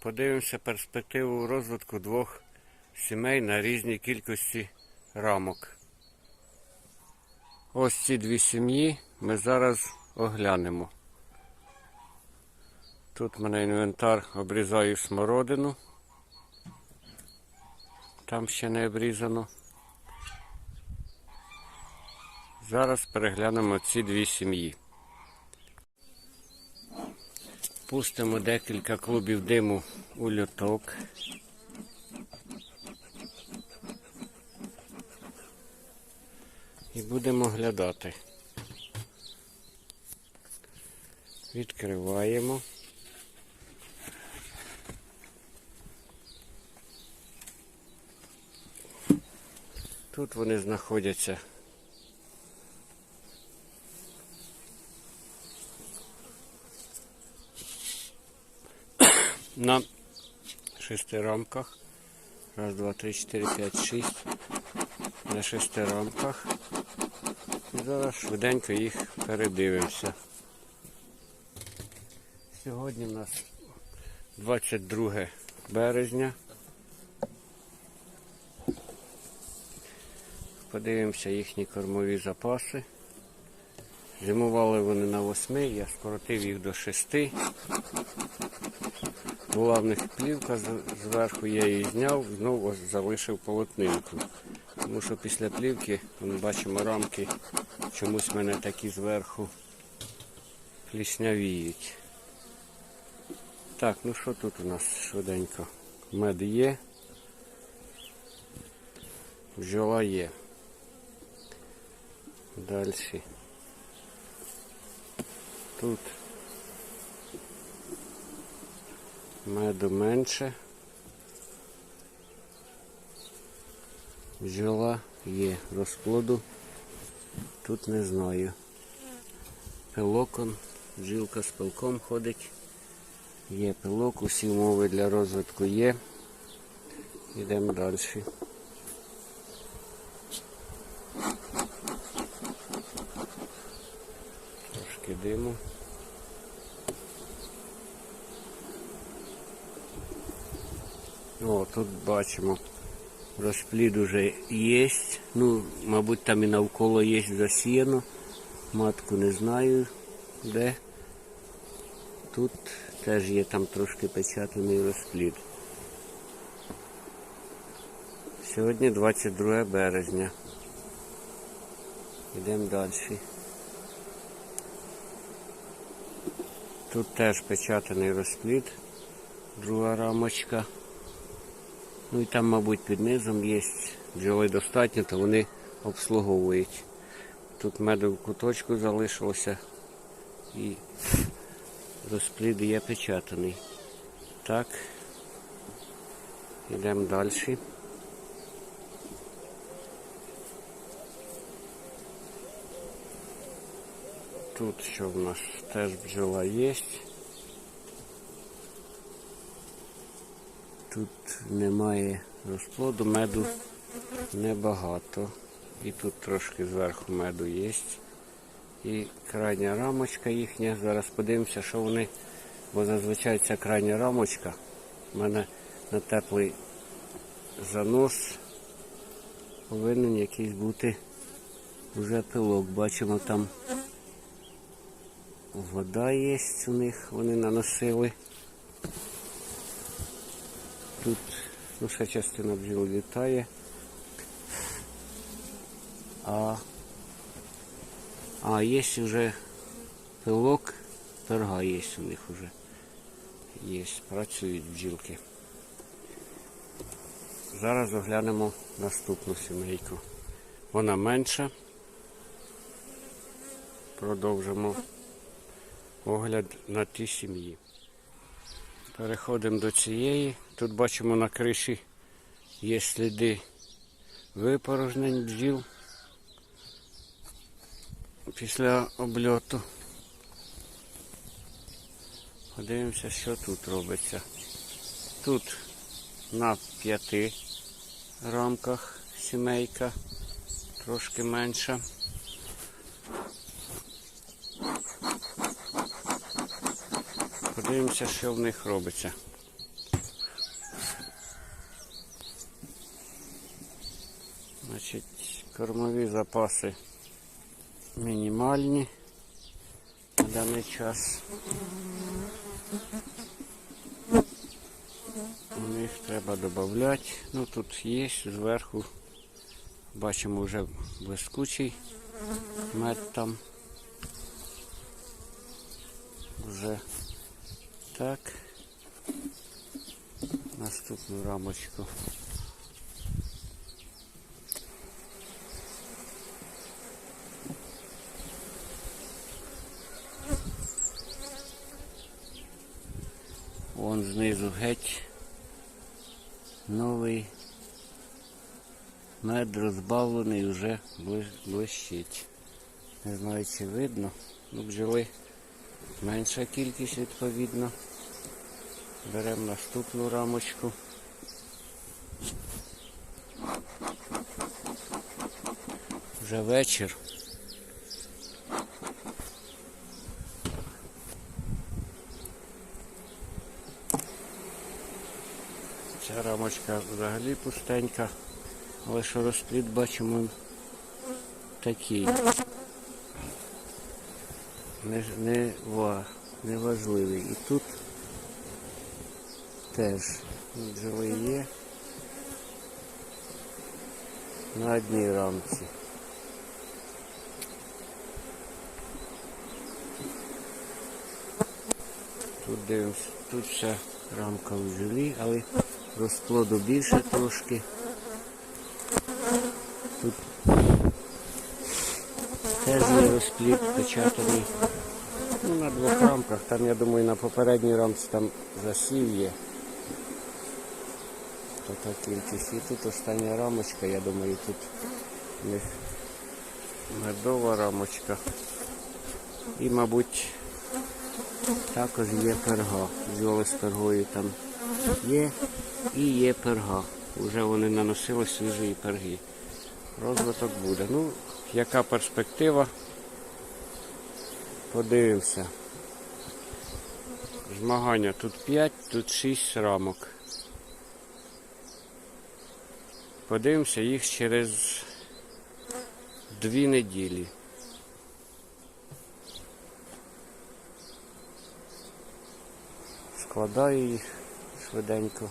Подивимося перспективу розвитку двох сімей на різній кількості рамок. Ось ці дві сім'ї ми зараз оглянемо. Тут в мене інвентар обрізаю смородину. Там ще не обрізано. Зараз переглянемо ці дві сім'ї. Пустимо декілька клубів диму у льоток. І будемо глядати. Відкриваємо. Тут вони знаходяться на шести рамках. Раз, два, три, чотири, п'ять, шість. На шести рамках. І зараз швиденько їх передивимося. Сьогодні у нас 22 березня. Подивимося їхні кормові запаси. Зимували вони на 8, я скоротив їх до 6. Була в них плівка зверху, я її зняв, знову залишив полотнинку. Тому що після плівки, ми бачимо рамки, чомусь в мене такі зверху пліснявіють. Так, ну що тут у нас швиденько? Мед є. Бджола є. Далі. Тут меду менше. Бджола є розплоду. Тут не знаю. Пилокон, бджілка з пилком ходить. Є пилок, усі умови для розвитку є. Йдемо далі. Трошки диму. О, тут бачимо. Розплід уже є. Ну, мабуть, там і навколо є засіяно. Матку не знаю де. Тут теж є там трошки печатаний розплід. Сьогодні 22 березня. Йдемо далі. Тут теж печатаний розплід, друга рамочка. Ну і там, мабуть, під низом є бджоли достатньо, то вони обслуговують. Тут меду в куточку залишилося і розплід є печатаний. Так, йдемо далі. Тут що в нас теж бджола є. Тут немає розплоду, меду небагато. І тут трошки зверху меду є. І крайня рамочка їхня. Зараз подивимося, що вони, бо зазвичай ця крайня рамочка в мене на теплий занос повинен якийсь бути вже пилок. Бачимо там вода є у них, вони наносили. Тут ну, частина бджіл літає. А, а є вже пилок, перга є у них вже. Є, працюють бджілки. Зараз оглянемо наступну сімейку. Вона менша. Продовжимо огляд на ті сім'ї. Переходимо до цієї. Тут бачимо на криші є сліди випорожнень бджіл після обльоту. Подивимося, що тут робиться. Тут на п'яти рамках сімейка, трошки менша. Дивимося, що в них робиться. Значить, Кормові запаси мінімальні на даний час. У них треба додати. Ну тут є, зверху бачимо вже блискучий мед там. Вже так. Наступну рамочку. Вон знизу геть новий мед розбавлений вже блищить. Не знаю чи видно. Ну, бджоли менша кількість відповідно. Беремо наступну рамочку. Вже вечір. Ця рамочка взагалі пустенька, але що розплід бачимо такий. Не, не, ва, не. І тут теж бджоли є на одній рамці. Тут дивимося, тут вся рамка в жилі, але розплоду більше трошки. Тут теж розплід печатаний. Ну, на двох рамках, там я думаю на попередній рамці там засів є. Така кількість. І тут остання рамочка, я думаю, тут у них медова рамочка. І, мабуть, також є перга. Бджоли з пергою там є і є перга. Уже вони наносили свіжі перги. Розвиток буде. Ну, яка перспектива? Подивимося. Змагання тут 5, тут 6 рамок. Подивимося їх через дві неділі. Складаю їх швиденько.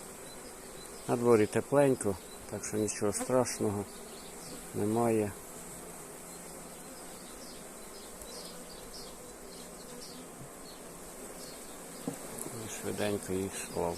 На дворі тепленько, так що нічого страшного немає. І швиденько їх склав.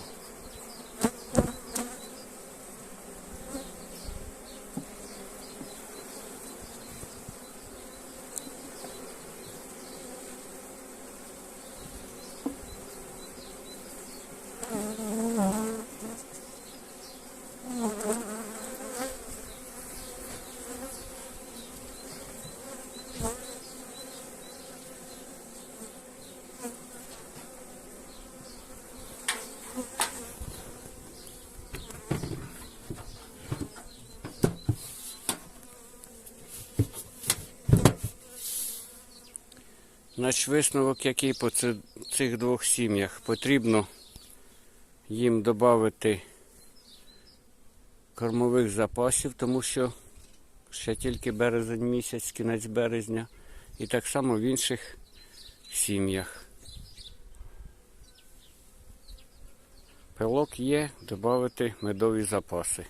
Значить, висновок який по цих двох сім'ях. Потрібно їм додати кормових запасів, тому що ще тільки березень місяць, кінець березня. І так само в інших сім'ях. Пилок є, додати медові запаси.